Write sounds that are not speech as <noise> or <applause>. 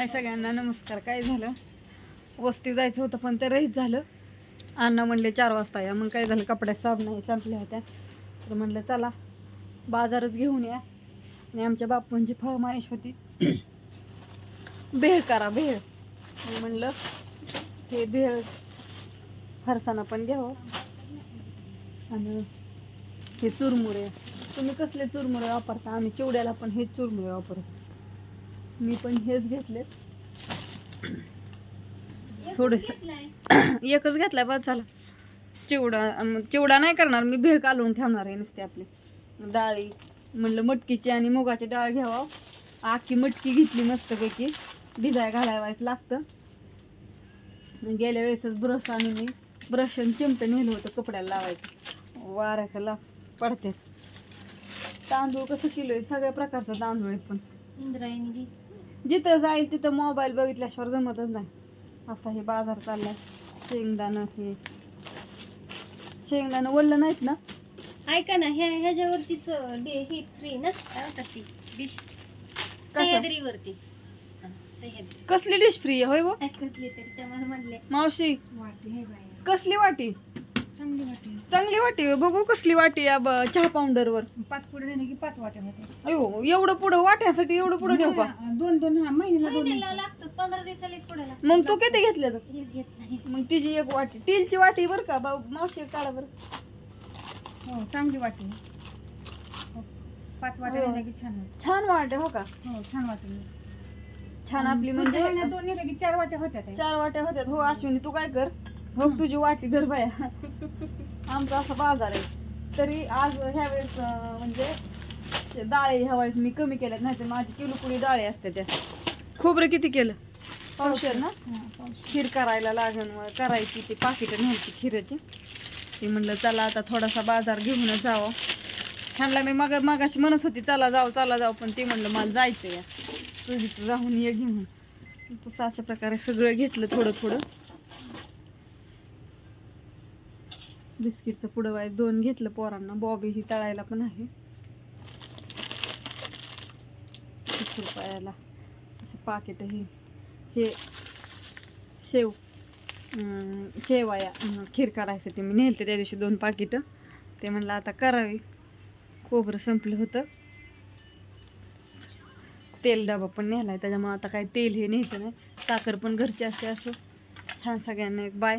हाय सगळ्यांना नमस्कार. काय झालं? वस्ती जायचं होतं पण ते रहीत झालं. अण्णा म्हणले चार वाजता या. मग काय झालं? कपड्या साब नाही संपल्या होत्या. तर म्हणलं चला बाजारच घेऊन या. आणि आमच्या बापूंची फरमाईश होती. <clears throat> भेळ करा भेळ. मग म्हणलं हे भेळ फरसाना पण घ्यावं. आणि हे चुरमुरे. तुम्ही कसले चुरमुरे वापरता? आम्ही चिवड्याला पण हे चुरमुरे वापरतो. मी पण हेच घेतले थोडेस. <clears throat> एकच घेतलाय बस झाला. चिवडा चिवडा नाही करणार मी भेळ कालवून ठेवणार आहे नुसते आपले. डाळी म्हणलं मटकीची आणि मुगाची डाळ घ्यावा. आखी मटकी घेतली मस्तपैकी. भिजाय घालावायचं लागतं. गेल्या वेळेसच ब्रश आणि मी ब्रश आणि चिमटे नेलं होतं कपड्याला लावायचं. वाऱ्याचं ला पडते. तांदूळ कसं किलो आहे सगळ्या प्रकारचा तांदूळ आहेत पण. इंद्रायणी जिथं जाईल तिथं मोबाईल बघितल्याशिवाय जमतच नाही. असा हे बाजार चाललाय. शेंगदाणं हे. शेंगदाणं वळलं नाहीत ना? ऐका ना ह्या ह्याच्यावरतीच डे- ही फ्री ना? काय म्हणतात ती? डिश सह्याद्रीवरती. हा, सह्याद्री. कसली डिश फ्री आहे होय वो काय कसली तरी म्हणले मावशी वाटी हे कसली वाटी? चांगली वाटी चांगली वाटी आहे. बघू कसली वाटी आहे ब- चहा पावडरवर. पाच पुढे नेले की पाच वाट्या होते अयो एवढं पुढं वाट्यासाठी एवढं पुढं नेऊ का? दोन दोन हा महिन्याला लागतं पंधरा दिवसाला एक पुढे मग तू किती घेतलं हे घेत नाही. मग तिची एक वाटी स्टीलची वाटी बरं का? बा मावशी काढा बरं. हो चांगली वाटी पाच वाट्या नेल्या की छान छान वाटे हो का? हो छान वाटली छान आपली म्हणजे दोन की चार वाट्या होत्या त्या. चार वाट्या होत्यात हो अश्विनी तू काय कर? हो तुझी वाटी धर बाया. आमचा असा बाजार आहे. तरी आज ह्या वेळेस अं, म्हणजे डाळी ह्या वेळेस मी कमी केल्यात नाही तर माझी किलो कुडी डाळी असते त्या. खोबरं किती केलं? पावशेर ना? खीर करायला लागण मग करायची ती पाकिटं न्यायची खिराची. ती म्हणलं चला आता थोडासा बाजार घेऊनच जावं. ह्यांना मी मग मागाशी म्हणत होती चला जाऊ चला जाऊ पण ती म्हणलं मला जायचं या तुझी जाऊन ये घेऊन. तसं अशा प्रकारे सगळं घेतलं थोडं थोडं बिस्किटचं पुढं वाय दोन घेतलं पोरांना. बॉबी ही तळायला पण आहे. तीस रुपयाला. असं पाकिट हे हे शेव. शेवाया. खीर करायसाठी मी नेलते त्या दिवशी दोन पाकिटं ते म्हणलं आता करावी. खोबरं संपलं होतं. तेल डबा पण नेलाय. त्याच्यामुळे आता काय तेल हे न्यायचं नाही. साखर पण घरची असते असं. छान सगळ्यांना एक बाय